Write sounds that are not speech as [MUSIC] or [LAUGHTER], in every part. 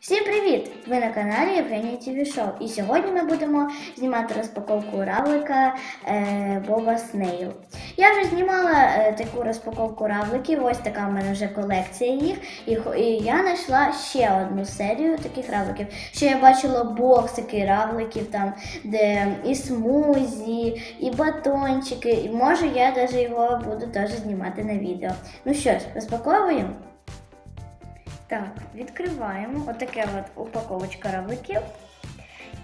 Всім привіт! Ви на каналі Євгенія ТВ. І сьогодні ми будемо знімати розпаковку равлика е, Боба Снейл. Я вже знімала е, таку розпаковку равликів, ось така в мене вже колекція їх. І, і я знайшла ще одну серію таких равликів. Ще я бачила боксики равликів, там, де і смузі, і батончики. І може я навіть його буду теж знімати на відео. Ну що ж, розпаковуємо. Так, відкриваємо. Отаке от упаковочка равликів.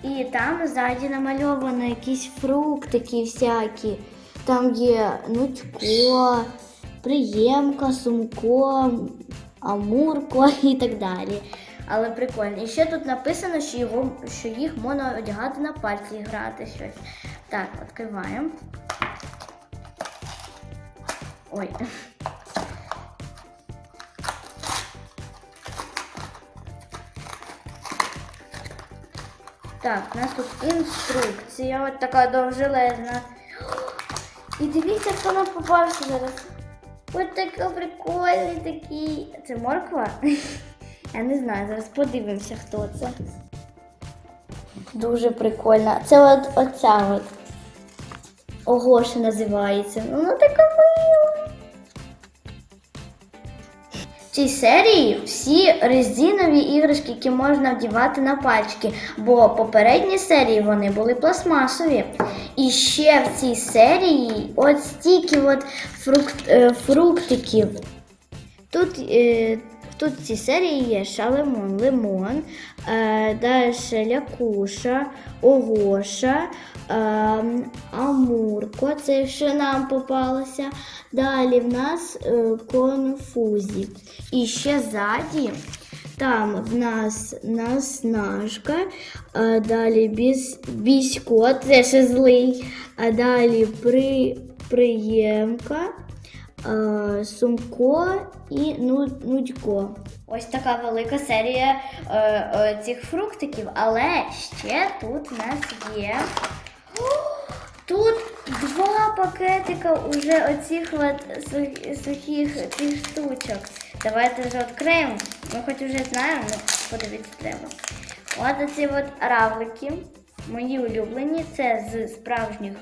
І там ззаді намальовано якісь фруктики всякі. Там є нутько, приємка, сумко, амурко [LAUGHS] і так далі. Але прикольно. І ще тут написано, що, його, що їх можна одягати на пальці і грати щось. Так, відкриваємо. Ой. Так, у нас тут інструкція, от така довжелезна. І дивіться, хто нам попався зараз. Ось такий прикольний такий. Це морква? Я не знаю, зараз подивимося, хто це. Дуже прикольна. Це от оця от. Огоша називається. Ну, така мила. Цій серії всі резинові іграшки, які можна вдівати на пальчики, бо попередні серії вони були пластмасові. І ще в цій серії от стільки от фрукт, е, фруктиків. Тут, е, тут в цій серії є шалемон, лимон, е, далі лякуша, огоша, е, амурко, це що нам попалося. Далі в нас е, конфузі. І ще ззаді. Там в нас наснажка, а далі біс, бісько, це ще злий, а далі при, приємка, а, сумко і ну, нудько. Ось така велика серія е, е, цих фруктиків, але ще тут в нас є. Тут два пакетика уже оцих от су- сухих цих штучок. Давайте вже відкриємо. Ми хоч вже знаємо, але подивитися треба. От оці от равлики, мої улюблені, це з справжніх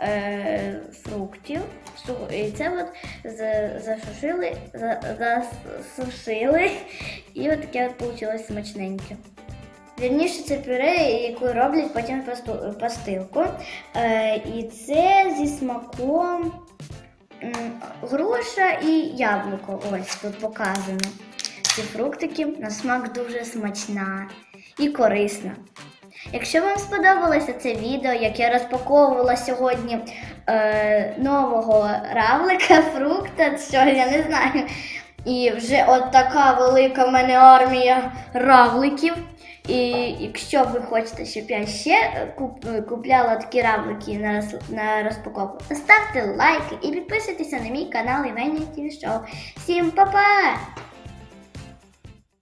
е, фруктів. І це от засушили, засушили, і от таке от вийшло смачненьке. Вірніше, це пюре, яку роблять потім пастилку. Е, і це зі смаком груша і яблуко. Ось тут показано. Ці фруктики на смак дуже смачна і корисна. Якщо вам сподобалося це відео, як я розпаковувала сьогодні е, нового равлика, [LAUGHS] фрукта, що я не знаю. І вже от така велика в мене армія равликів. І якщо ви хочете, щоб я ще е, е, купляла такі равлики на, роз- на розпаковку, ставте лайки і підписуйтеся на мій канал Євгенія ТВ Шоу. Всім па-па!